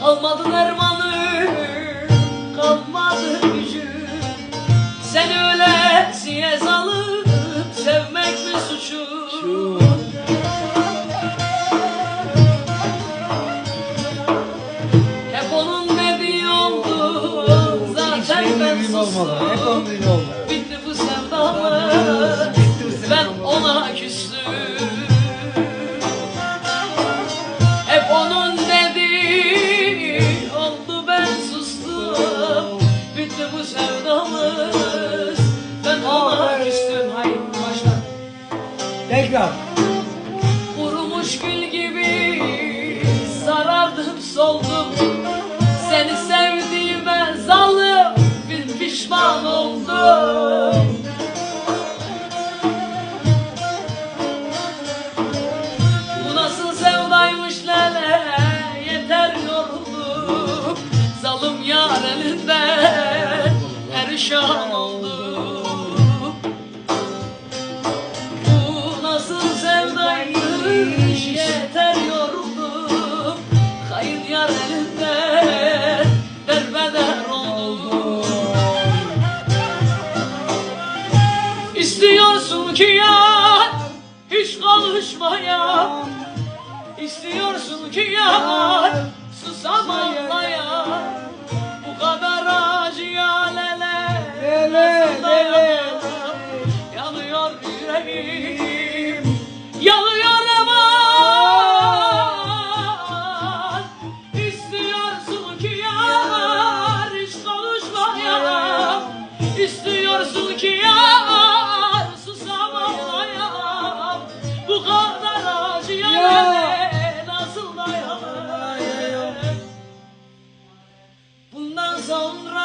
Kalmadı dermanı, kalmadı gücü. Sen öyle siye salıp sevmek mi suçu? Şu. Dediğin olmadı. Hep onun dediği oldu. Bitti bu sevdamız Ben ona küstüm. Hep onun dediği oldu ben sustum. Bitti bu sevdamız Ben ona küstüm. Hayır baştan Tekrar. Kurumuş gül gibi sarardım soldum ki ya hiç konuşmaya istiyorsun ki ya susamalaya bu kadar acıya lele lele. yanıyor yüreğim. was